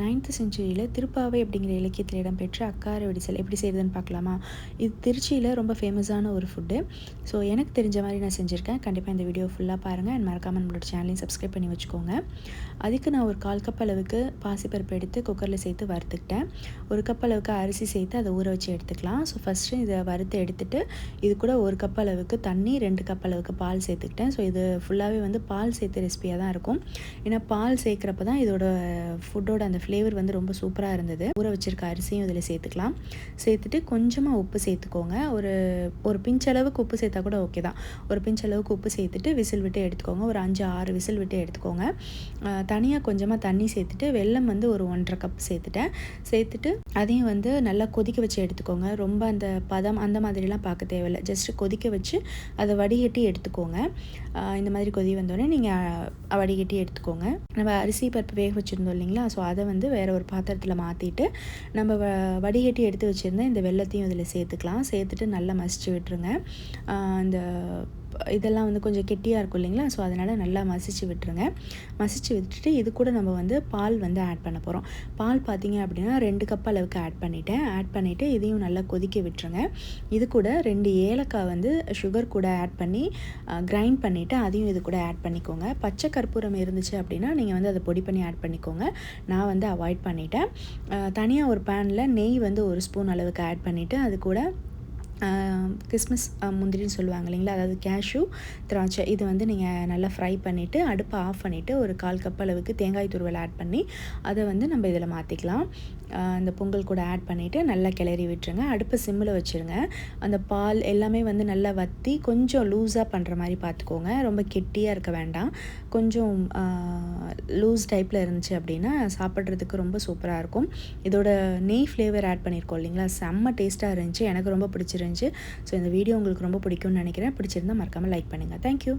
Ninth செஞ்சுரியில் Thiruppavai அப்படிங்கிற இலக்கியத்தில் இடம்பெற்ற அக்கார வெடிசல் எப்படி செய்கிறதுன்னு பார்க்கலாமா? இது திருச்சியில் ரொம்ப ஃபேமஸான ஒரு ஃபுட்டு ஸோ எனக்கு தெரிஞ்ச மாதிரி நான் செஞ்சுருக்கேன். கண்டிப்பாக இந்த வீடியோ ஃபுல்லாக பாருங்கள் அண்ட் மறக்காமல் நம்மளோட சேனலையும் சப்ஸ்கிரைப் பண்ணி வச்சுக்கோங்க. அதுக்கு நான் ஒரு கால் கப் அளவுக்கு பாசிப்பருப்பு எடுத்து குக்கரில் சேர்த்து வறுத்துக்கிட்டேன். ஒரு கப் அளவுக்கு அரிசி சேர்த்து அதை ஊற வச்சு எடுத்துக்கலாம். ஸோ ஃபஸ்ட்டு இதை வறுத்து எடுத்துகிட்டு இது கூட ஒரு கப் அளவுக்கு தண்ணி ரெண்டு கப் அளவுக்கு பால் சேர்த்துக்கிட்டேன். ஸோ இது ஃபுல்லாகவே வந்து பால் சேர்த்து ரெசிபியாக தான் இருக்கும். ஏன்னா பால் சேர்க்குறப்ப தான் இதோட ஃபுட்டோட அந்த ஃப்ளேவர் வந்து ரொம்ப சூப்பராக இருந்தது. ஊற வச்சுருக்க அரிசியும் இதில் சேர்த்துக்கலாம். சேர்த்துட்டு கொஞ்சமாக உப்பு சேர்த்துக்கோங்க. ஒரு ஒரு பிஞ்ச் அளவுக்கு உப்பு சேர்த்தா கூட ஓகே தான். ஒரு பிஞ்ச் அளவுக்கு உப்பு சேர்த்துட்டு விசில் விட்டு எடுத்துக்கோங்க. ஒரு அஞ்சு ஆறு விசில் விட்டு எடுத்துக்கோங்க. தனியாக கொஞ்சமாக தண்ணி சேர்த்துட்டு வெல்லம் வந்து ஒரு ஒன்றரை கப் சேர்த்துட்டேன். சேர்த்துட்டு அதையும் வந்து நல்லா கொதிக்க வச்சு எடுத்துக்கோங்க. ரொம்ப அந்த பதம் அந்த மாதிரிலாம் பார்க்க தேவையில்லை. ஜஸ்ட்டு கொதிக்க வச்சு அதை வடிகட்டி எடுத்துக்கோங்க. இந்த மாதிரி கொதி வந்தோடனே நீங்கள் வடிகட்டி எடுத்துக்கோங்க. நம்ம அரிசி பருப்பு வேக வச்சுருந்தோம் இல்லைங்களா? ஸோ அதை வந்து வந்து வேறு ஒரு பாத்திரத்தில் மாற்றிட்டு நம்ம வ வடிகட்டி எடுத்து வச்சுருந்தேன் இந்த வெள்ளத்தையும் இதில் சேர்த்துக்கலாம். சேர்த்துட்டு நல்லா மசிச்சு விட்டுருங்க. இந்த இதெல்லாம் வந்து கொஞ்சம் கெட்டியாக இருக்கும் இல்லைங்களா? ஸோ அதனால் நல்லா மசிச்சு விட்டுருங்க. மசிச்சு விட்டுட்டு இது கூட நம்ம வந்து பால் வந்து ஆட் பண்ண போகிறோம் பால் பார்த்திங்க அப்படின்னா ரெண்டு கப் அளவுக்கு ஆட் பண்ணிவிட்டேன் ஆட் பண்ணிவிட்டு இதையும் நல்லா கொதிக்க விட்டுருங்க. இது கூட ரெண்டு ஏலக்காய் வந்து சுகர் கூட ஆட் பண்ணி கிரைண்ட் பண்ணிவிட்டு அதையும் இது கூட ஆட் பண்ணிக்கோங்க. பச்சை கற்பூரம் இருந்துச்சு அப்படின்னா நீங்கள் வந்து அதை பொடி பண்ணி ஆட் பண்ணிக்கோங்க. நான் வந்து அவாய்ட் பண்ணிட்டேன். தனியாக ஒரு பேனில் நெய் வந்து ஒரு ஸ்பூன் அளவுக்கு ஆட் பண்ணிவிட்டு அது கூட கிறிஸ்மஸ் முந்திரின்னு சொல்லுவாங்க இல்லைங்களா? அதாவது கேஷ்யூ திராட்சை. இது வந்து நீங்கள் நல்லா ஃப்ரை பண்ணிவிட்டு அடுப்பை ஆஃப் பண்ணிவிட்டு ஒரு கால் கப் அளவுக்கு தேங்காய் துருவல் ஆட் பண்ணி அதை வந்து நம்ம இதில் மாற்றிக்கலாம் அந்த பொங்கல் கூட ஆட் பண்ணிவிட்டு நல்லா கிளறி விட்டுருங்க. அடுப்பை சிம்மில் வச்சுருங்க. அந்த பால் எல்லாமே வந்து நல்லா வற்றி கொஞ்சம் லூஸாக பண்ணுற மாதிரி பார்த்துக்கோங்க ரொம்ப கெட்டியாக இருக்க வேண்டாம். கொஞ்சம் லூஸ் டைப்பில் இருந்துச்சு அப்படின்னா சாப்பிட்றதுக்கு ரொம்ப சூப்பராக இருக்கும். இதோட நெய் ஃப்ளேவர் ஆட் பண்ணியிருக்கோம் இல்லைங்களா? செம்ம டேஸ்ட்டாக இருந்துச்சு. எனக்கு ரொம்ப பிடிச்சிருந்துச்சி. ஸோ இந்த வீடியோ உங்களுக்கு ரொம்ப பிடிக்கும்னு நினைக்கிறேன். பிடிச்சிருந்தா மறக்காமல் லைக் பண்ணுங்கள் தேங்க்யூ